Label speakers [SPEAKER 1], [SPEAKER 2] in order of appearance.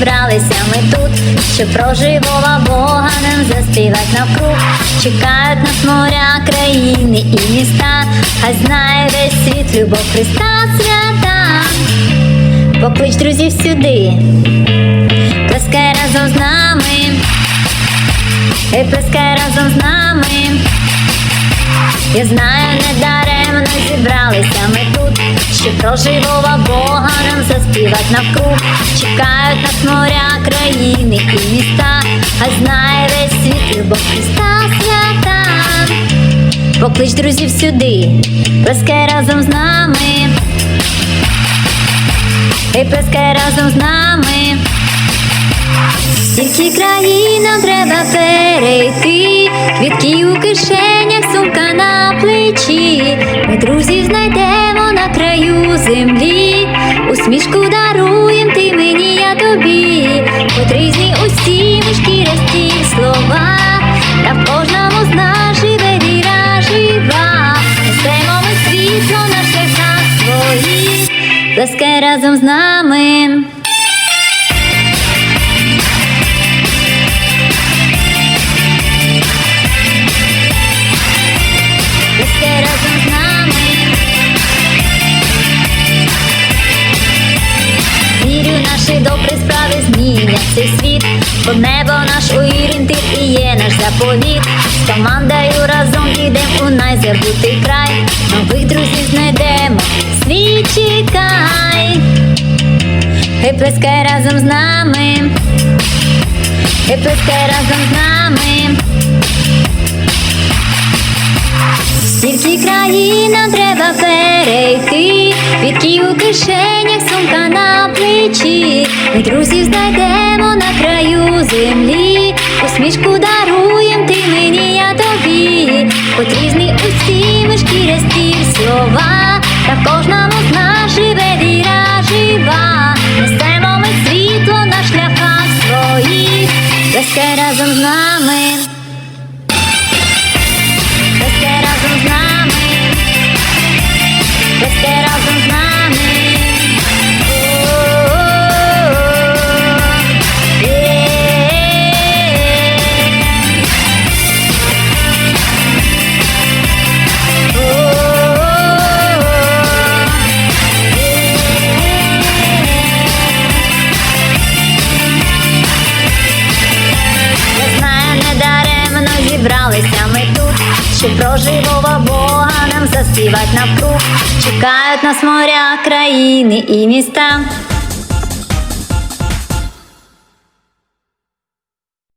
[SPEAKER 1] зібралися ми тут, щоб про живого Бога нам заспівать навкруг. Чекають нас моря, країни і міста, хай знає весь світ, любов Христа свята. Поклич друзів сюди, плескай разом з нами, Ей, плескай разом з нами. Я знаю, не даремно зібралися ми тут, щоб про живого Бога нам заспівать навкруг. Чекають нас моря, країни і міста, а знає весь світ любов Христа свята. Поклич друзів сюди, плескай разом з нами. Ей, плескай разом з нами. Тільки країнам треба перейти, квітки у кишенях, сумка на плечі. Ми друзів знайдемо на краю землі, плескай разом з нами. Плескай разом з нами. Вірю, наші добрі справи змінять цей світ, бо небо наш орієнтир і є наш заповіт. З командою разом підем у найзабутий край. Нових друзів знайдемо, плескай разом з нами. і плескай разом з нами. Всі країнам треба перейти, квітки у кишенях, сумка на плечі. Ми друзів знайдемо на краю землі, усмішку даруєм Плескай разом з нами. Щоб про живого Бога нам заспівать навкруг. Чекають нас моря, країни і міста.